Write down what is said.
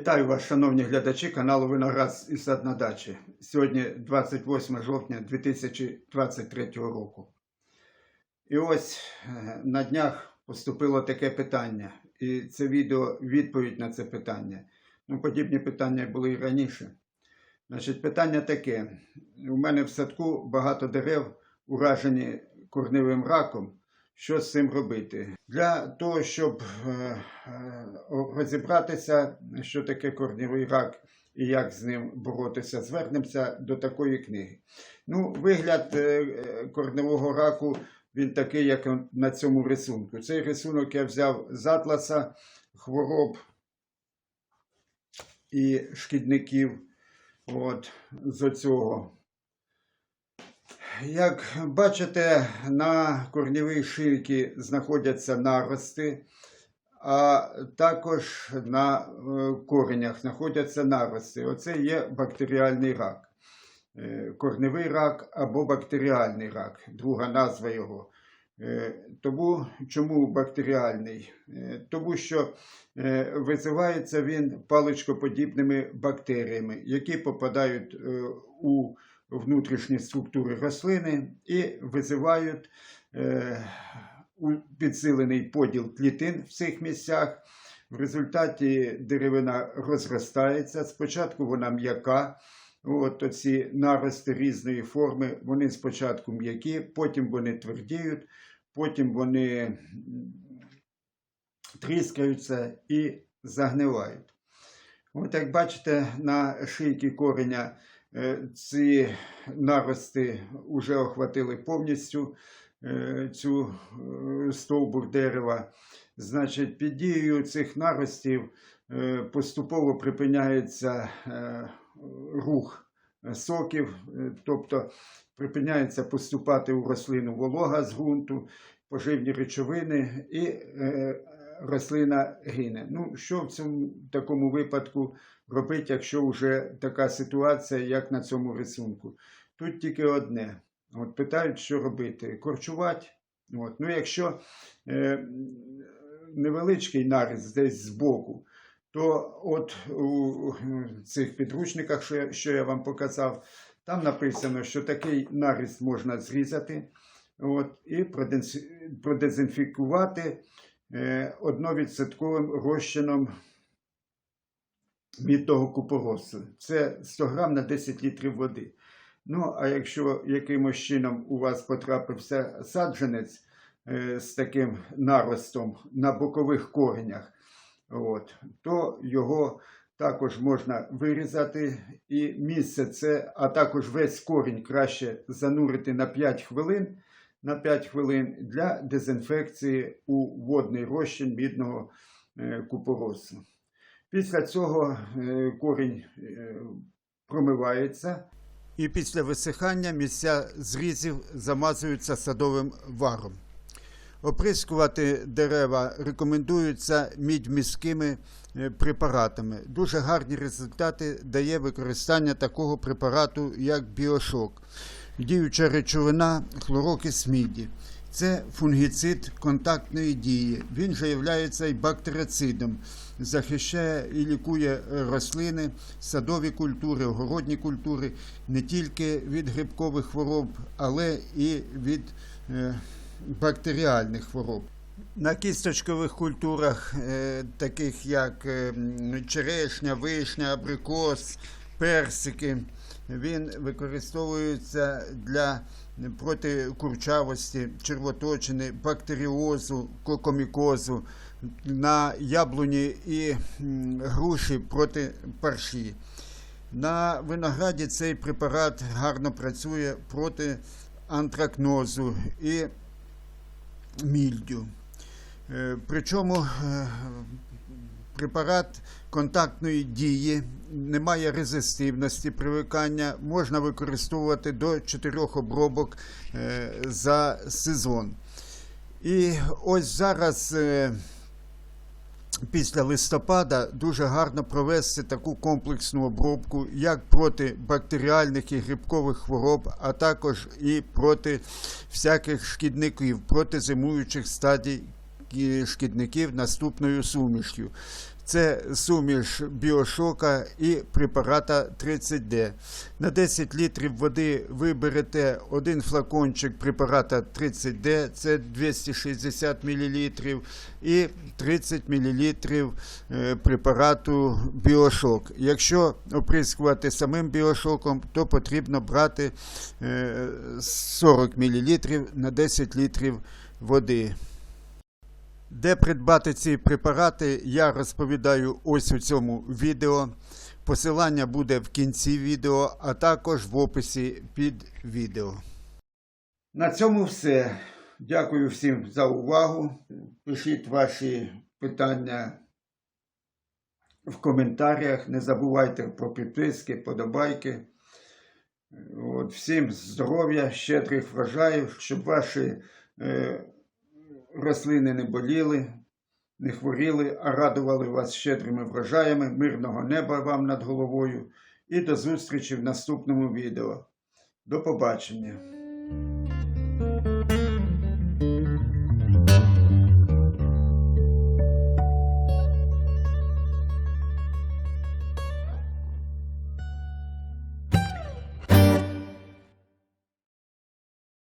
Вітаю вас, шановні глядачі каналу Виноград і сад на дачі. Сьогодні 28 жовтня 2023 року. І ось е, на днях поступило таке питання. І це відео відповідь на це питання. Ну, подібні питання були і раніше. Значить, питання таке: у мене в садку багато дерев уражені корневим раком. Що з цим робити? Для того, щоб е, е, розібратися, що таке корневий рак і як з ним боротися, звернемося до такої книги. Ну, вигляд е, корневого раку він такий, як на цьому рисунку. Цей рисунок я взяв з атласа хвороб і шкідників. От, з оцього. Як бачите, на корнівій шийці знаходяться нарости, а також на е, коренях знаходяться нарости. Оце є бактеріальний рак. Е, Корневий рак або бактеріальний рак, друга назва його. Е, Тому чому бактеріальний? Е, Тому що е, визивається він паличкоподібними бактеріями, які попадають у внутрішні структури рослини і визивають підсилений поділ клітин в цих місцях. В результаті деревина розростається. Спочатку вона м'яка. От оці нарости різної форми, вони спочатку м'які, потім вони твердіють, потім вони тріскаються і загнивають. От як бачите, на шийці кореня е, ці нарости вже охватили повністю е, цю е, стовбур дерева. Значить, під дією цих наростів поступово припиняється рух соків, е, тобто припиняється поступати у рослину волога з ґрунту, поживні речовини і е, рослина гине. Ну, що в цьому такому випадку робити, якщо вже така ситуація, як на цьому рисунку? Тут тільки одне. От питають, що робити? Корчувати. От. Ну, якщо е, невеличкий наріз десь збоку, то от у цих підручниках, що я, що я вам показав, там написано, що такий наріз можна зрізати от, і продезінфікувати е, одновідсотковим розчином мідного купоросу. Це 100 грам на 10 літрів води. Ну, а якщо якимось чином у вас потрапився саджанець е, з таким наростом на бокових коренях, от, то його також можна вирізати і місце це, а також весь корінь краще занурити на 5 хвилин, на 5 хвилин для дезінфекції у водний розчин мідного е, купоросу. Після цього е, корінь е, промивається. І після висихання місця зрізів замазуються садовим варом. Оприскувати дерева рекомендуються мідьміськими е, препаратами. Дуже гарні результати дає використання такого препарату, як біошок. Діюча речовина хлорокис міді. Це фунгіцид контактної дії. Він же є і бактерицидом, захищає і лікує рослини, садові культури, огородні культури не тільки від грибкових хвороб, але і від е, бактеріальних хвороб. На кісточкових культурах, е, таких як е, черешня, вишня, абрикос, персики, він використовується для протикурчавості, червоточини, бактеріозу, кокомікозу, на яблуні і груші проти парші. На винограді цей препарат гарно працює проти антракнозу і мільдю. Е, Причому е, препарат контактної дії не має резистивності привикання, можна використовувати до 4 обробок е, за сезон. І ось зараз. Після листопада дуже гарно провести таку комплексну обробку як проти бактеріальних і грибкових хвороб, а також і проти всяких шкідників, проти зимуючих стадій е, шкідників наступною сумішю. Це суміш біошока і препарата 30D. На 10 літрів води ви берете один флакончик препарата 30D, це 260 мл, і 30 мл е, препарату біошок. Якщо оприскувати самим біошоком, то потрібно брати е, 40 мл на 10 літрів води. Де придбати ці препарати, я розповідаю ось у цьому відео. Посилання буде в кінці відео, а також в описі під відео. На цьому все. Дякую всім за увагу. Пишіть ваші питання в коментарях. Не забувайте про підписки, подобайки. От, всім здоров'я, щедрих врожаїв, щоб ваші е, рослини не боліли, не хворіли, а радували вас щедрими врожаями, мирного неба вам над головою. І до зустрічі в наступному відео. До побачення!